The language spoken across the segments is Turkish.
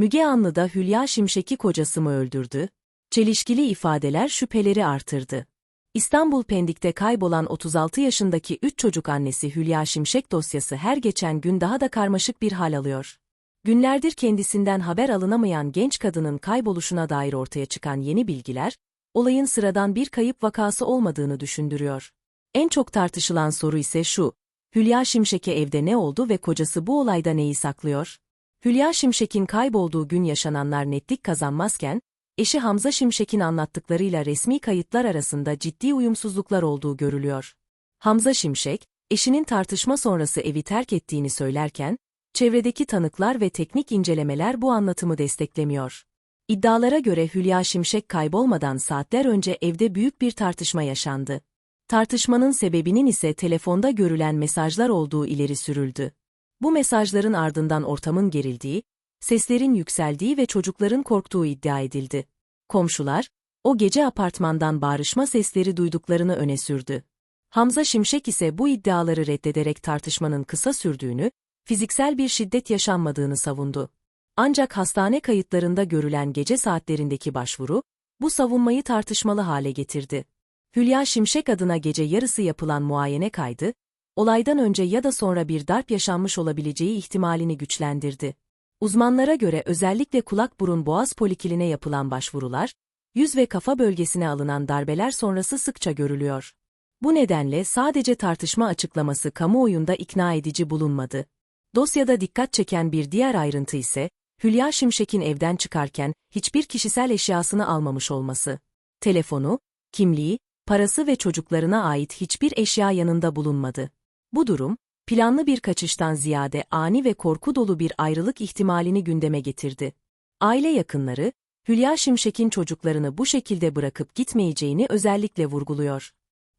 Müge Anlı da Hülya Şimşek'i kocası mı öldürdü? Çelişkili ifadeler şüpheleri artırdı. İstanbul Pendik'te kaybolan 36 yaşındaki 3 çocuk annesi Hülya Şimşek dosyası her geçen gün daha da karmaşık bir hal alıyor. Günlerdir kendisinden haber alınamayan genç kadının kayboluşuna dair ortaya çıkan yeni bilgiler, olayın sıradan bir kayıp vakası olmadığını düşündürüyor. En çok tartışılan soru ise şu, Hülya Şimşek'e evde ne oldu ve kocası bu olayda neyi saklıyor? Hülya Şimşek'in kaybolduğu gün yaşananlar netlik kazanmazken, eşi Hamza Şimşek'in anlattıklarıyla resmi kayıtlar arasında ciddi uyumsuzluklar olduğu görülüyor. Hamza Şimşek, eşinin tartışma sonrası evi terk ettiğini söylerken, çevredeki tanıklar ve teknik incelemeler bu anlatımı desteklemiyor. İddialara göre Hülya Şimşek kaybolmadan saatler önce evde büyük bir tartışma yaşandı. Tartışmanın sebebinin ise telefonda görülen mesajlar olduğu ileri sürüldü. Bu mesajların ardından ortamın gerildiği, seslerin yükseldiği ve çocukların korktuğu iddia edildi. Komşular, o gece apartmandan bağırışma sesleri duyduklarını öne sürdü. Hamza Şimşek ise bu iddiaları reddederek tartışmanın kısa sürdüğünü, fiziksel bir şiddet yaşanmadığını savundu. Ancak hastane kayıtlarında görülen gece saatlerindeki başvuru, bu savunmayı tartışmalı hale getirdi. Hülya Şimşek adına gece yarısı yapılan muayene kaydı, olaydan önce ya da sonra bir darp yaşanmış olabileceği ihtimalini güçlendirdi. Uzmanlara göre özellikle kulak burun boğaz polikiline yapılan başvurular, yüz ve kafa bölgesine alınan darbeler sonrası sıkça görülüyor. Bu nedenle sadece tartışma açıklaması kamuoyunda ikna edici bulunmadı. Dosyada dikkat çeken bir diğer ayrıntı ise, Hülya Şimşek'in evden çıkarken hiçbir kişisel eşyasını almamış olması. Telefonu, kimliği, parası ve çocuklarına ait hiçbir eşya yanında bulunmadı. Bu durum, planlı bir kaçıştan ziyade ani ve korku dolu bir ayrılık ihtimalini gündeme getirdi. Aile yakınları, Hülya Şimşek'in çocuklarını bu şekilde bırakıp gitmeyeceğini özellikle vurguluyor.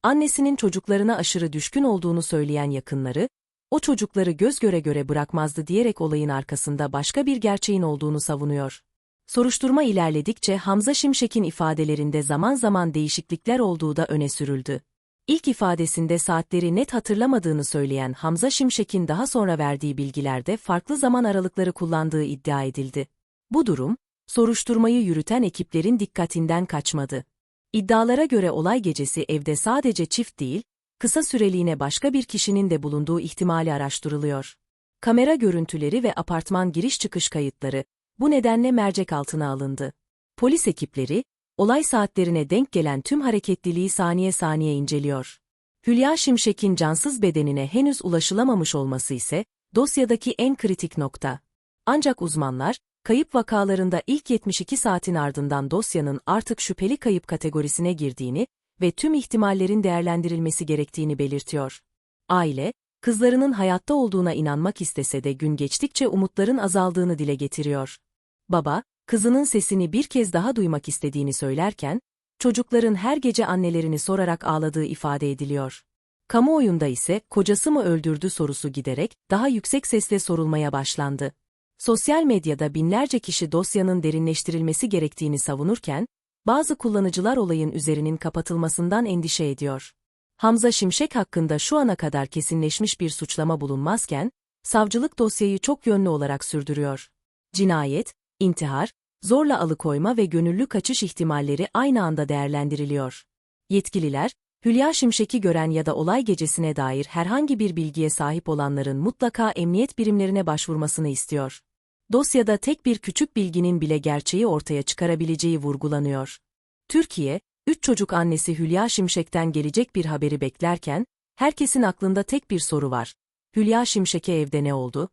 Annesinin çocuklarına aşırı düşkün olduğunu söyleyen yakınları, o çocukları göz göre göre bırakmazdı diyerek olayın arkasında başka bir gerçeğin olduğunu savunuyor. Soruşturma ilerledikçe Hamza Şimşek'in ifadelerinde zaman zaman değişiklikler olduğu da öne sürüldü. İlk ifadesinde saatleri net hatırlamadığını söyleyen Hamza Şimşek'in daha sonra verdiği bilgilerde farklı zaman aralıkları kullandığı iddia edildi. Bu durum, soruşturmayı yürüten ekiplerin dikkatinden kaçmadı. İddialara göre olay gecesi evde sadece çift değil, kısa süreliğine başka bir kişinin de bulunduğu ihtimali araştırılıyor. Kamera görüntüleri ve apartman giriş çıkış kayıtları, bu nedenle mercek altına alındı. Polis ekipleri, olay saatlerine denk gelen tüm hareketliliği saniye saniye inceliyor. Hülya Şimşek'in cansız bedenine henüz ulaşılamamış olması ise, dosyadaki en kritik nokta. Ancak uzmanlar, kayıp vakalarında ilk 72 saatin ardından dosyanın artık şüpheli kayıp kategorisine girdiğini ve tüm ihtimallerin değerlendirilmesi gerektiğini belirtiyor. Aile, kızlarının hayatta olduğuna inanmak istese de gün geçtikçe umutların azaldığını dile getiriyor. Baba, kızının sesini bir kez daha duymak istediğini söylerken, çocukların her gece annelerini sorarak ağladığı ifade ediliyor. Kamuoyunda ise kocası mı öldürdü sorusu giderek daha yüksek sesle sorulmaya başlandı. Sosyal medyada binlerce kişi dosyanın derinleştirilmesi gerektiğini savunurken, bazı kullanıcılar olayın üzerinin kapatılmasından endişe ediyor. Hamza Şimşek hakkında şu ana kadar kesinleşmiş bir suçlama bulunmazken, savcılık dosyayı çok yönlü olarak sürdürüyor. Cinayet, intihar, zorla alıkoyma ve gönüllü kaçış ihtimalleri aynı anda değerlendiriliyor. Yetkililer, Hülya Şimşek'i gören ya da olay gecesine dair herhangi bir bilgiye sahip olanların mutlaka emniyet birimlerine başvurmasını istiyor. Dosyada tek bir küçük bilginin bile gerçeği ortaya çıkarabileceği vurgulanıyor. Türkiye, üç çocuk annesi Hülya Şimşek'ten gelecek bir haberi beklerken, herkesin aklında tek bir soru var. Hülya Şimşek'e evde ne oldu?